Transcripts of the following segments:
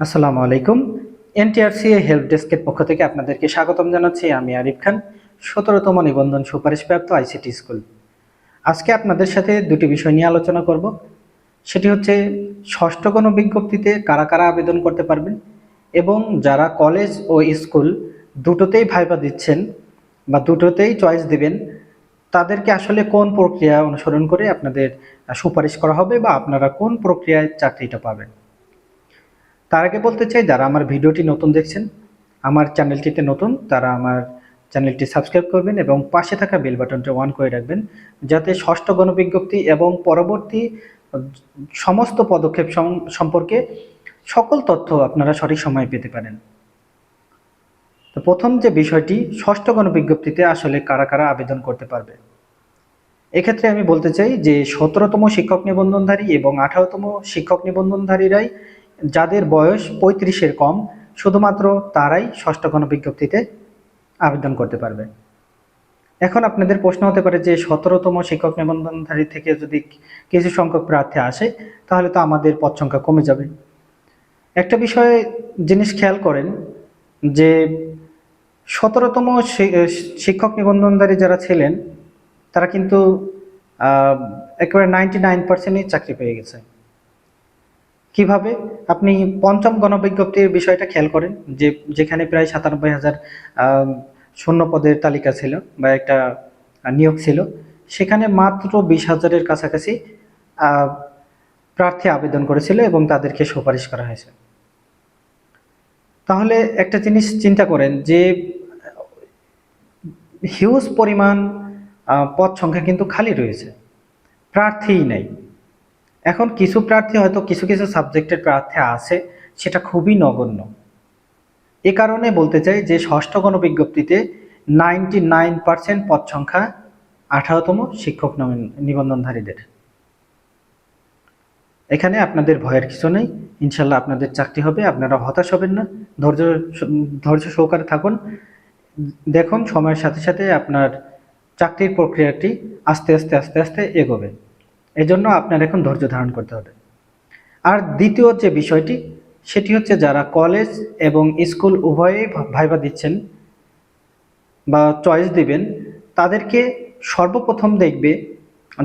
আসসালামু আলাইকুম। NTRC help ডেস্কের পক্ষ থেকে আপনাদেরকে স্বাগতম জানাচ্ছি। আমি আরিফ খান, সতেরোতম নিবন্ধন সুপারিশপ্রাপ্ত আইসিটি স্কুল। আজকে আপনাদের সাথে দুটি বিষয় নিয়ে আলোচনা করব। সেটি হচ্ছে, ষষ্ঠ কোনো বিজ্ঞপ্তিতে কারা কারা আবেদন করতে পারবেন এবং যারা কলেজ ও স্কুল দুটোতেই ভাইবা দিচ্ছেন বা দুটোতেই চয়েস দিবেন, তাদেরকে আসলে কোন প্রক্রিয়া অনুসরণ করে আপনাদের সুপারিশ করা হবে বা আপনারা কোন প্রক্রিয়ায় চাকরিটা পাবেন। তার আগে বলতে চাই, যারা আমার ভিডিওটি নতুন দেখছেন, আমার চ্যানেলটিতে নতুন, তারা আমার চ্যানেলটি সাবস্ক্রাইব করবেন এবং পাশে থাকা বেল বাটনটা অন করে রাখবেন, যাতে ষষ্ঠ গণবিজ্ঞপ্তি এবং পরবর্তী সমস্ত পদক্ষেপ সম্পর্কে সকল তথ্য আপনারা সঠিক সময়ে পেতে পারেন। তো প্রথম যে বিষয়টি, ষষ্ঠ গণবিজ্ঞপ্তিতে আসলে কারা কারা আবেদন করতে পারবে? এক্ষেত্রে আমি বলতে চাই যে, সতেরোতম শিক্ষক নিবন্ধনধারী এবং আঠারোতম শিক্ষক নিবন্ধনধারীরাই যাদের বয়স পঁয়ত্রিশের কম, শুধুমাত্র তারাই ষষ্ঠ গণবিজ্ঞপ্তিতে আবেদন করতে পারবে। এখন আপনাদের প্রশ্ন হতে পারে যে, সতেরোতম শিক্ষক নিবন্ধনধারী থেকে যদি কিছু সংখ্যক প্রার্থী আসে, তাহলে তো আমাদের পদ সংখ্যা কমে যাবে। একটা বিষয়ে জিনিস খেয়াল করেন যে, সতেরোতম শিক্ষক নিবন্ধনধারী যারা ছিলেন, তারা কিন্তু একেবারে নাইনটি নাইন পার্সেন্টই চাকরি পেয়ে গেছে। কীভাবে? আপনি পঞ্চম গণবিজ্ঞপ্তির বিষয়টা খেয়াল করেন যে যেখানে প্রায় সাতানব্বই হাজার শূন্য পদের তালিকা ছিল বা একটা নিয়োগ ছিল, সেখানে মাত্র বিশ হাজারের কাছাকাছি প্রার্থী আবেদন করেছিল এবং তাদেরকে সুপারিশ করা হয়েছে। তাহলে একটা জিনিস চিন্তা করেন যে, হিউজ পরিমাণ পদ সংখ্যা কিন্তু খালি রয়েছে, প্রার্থীই নেই। এখন কিছু প্রার্থী হয়তো কিছু কিছু সাবজেক্টের প্রার্থী আছে, সেটা খুবই নগণ্য। এ কারণে বলতে চাই যে ষষ্ঠ গণবিজ্ঞপ্তিতে নাইনটি নাইন পার্সেন্ট পদ সংখ্যা আঠারোতম শিক্ষক নিবন্ধনধারীদের। এখানে আপনাদের ভয়ের কিছু নেই, ইনশাল্লাহ আপনাদের চাকরি হবে, আপনারা হতাশ হবেন না, ধৈর্য ধৈর্য সহকারে থাকুন। দেখুন, সময়ের সাথে সাথে আপনার চাকরির প্রক্রিয়াটি আস্তে আস্তে আস্তে আস্তে এগোবে। এজন্য আপনার এখন ধৈর্য ধারণ করতে হবে। আর দ্বিতীয় যে বিষয়টি, সেটি হচ্ছে যারা কলেজ এবং স্কুল উভয়েই ভা- ভাইবা দিচ্ছেন বা চয়েস দিবেন, তাদেরকে সর্বপ্রথম দেখবে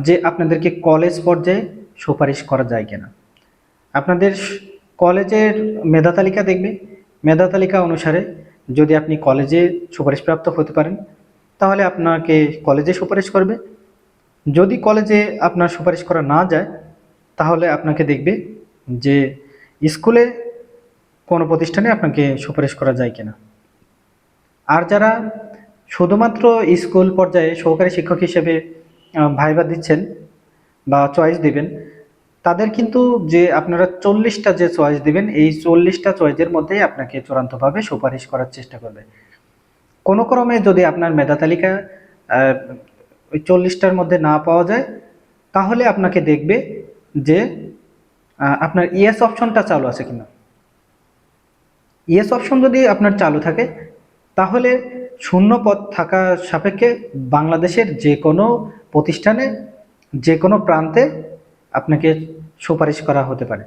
যে আপনাদেরকে কলেজ পর্যায়ে সুপারিশ করা যায় কিনা। আপনাদের কলেজের মেধা তালিকা দেখবে। মেধা তালিকা অনুসারে যদি আপনি কলেজে সুপারিশপ্রাপ্ত হতে পারেন, তাহলে আপনাকে কলেজে সুপারিশ করবে। যদি কলেজে আপনার সুপারিশ করা না যায়, তাহলে আপনাকে দেখবে যে স্কুলে কোনো প্রতিষ্ঠানে আপনাকে সুপারিশ করা যায় কিনা। আর যারা শুধুমাত্র স্কুল পর্যায়ে সহকারী শিক্ষক হিসেবে ভাইবা দিচ্ছেন বা চয়েস দিবেন, তাদের কিন্তু যে আপনারা চল্লিশটা যে চয়েস দিবেন, এই চল্লিশটা চয়েসের মধ্যেই আপনাকে চূড়ান্তভাবে সুপারিশ করার চেষ্টা করবে। কোনো ক্রমে যদি আপনার মেধা তালিকা ওই চল্লিশটার মধ্যে না পাওয়া যায়, তাহলে আপনাকে দেখবে যে আপনার ইয়েস অপশনটা চালু আছে কিনা। ইয়েস অপশন যদি আপনার চালু থাকে, তাহলে শূন্য পদ থাকা সাপেক্ষে বাংলাদেশের যে কোনো প্রতিষ্ঠানে যে কোনো প্রান্তে আপনাকে সুপারিশ করা হতে পারে।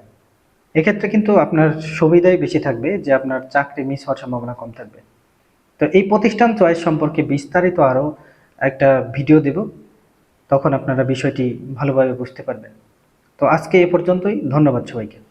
এক্ষেত্রে কিন্তু আপনার সুবিধাই বেশি থাকবে যে আপনার চাকরি মিস হওয়ার সম্ভাবনা কম থাকবে। তো এই প্রতিষ্ঠান চয়েস সম্পর্কে বিস্তারিত আরও একটা ভিডিও দেব, তখন আপনারা বিষয়টি ভালোভাবে বুঝতে পারবেন। তো আজকে এ পর্যন্তই, ধন্যবাদ সবাইকে।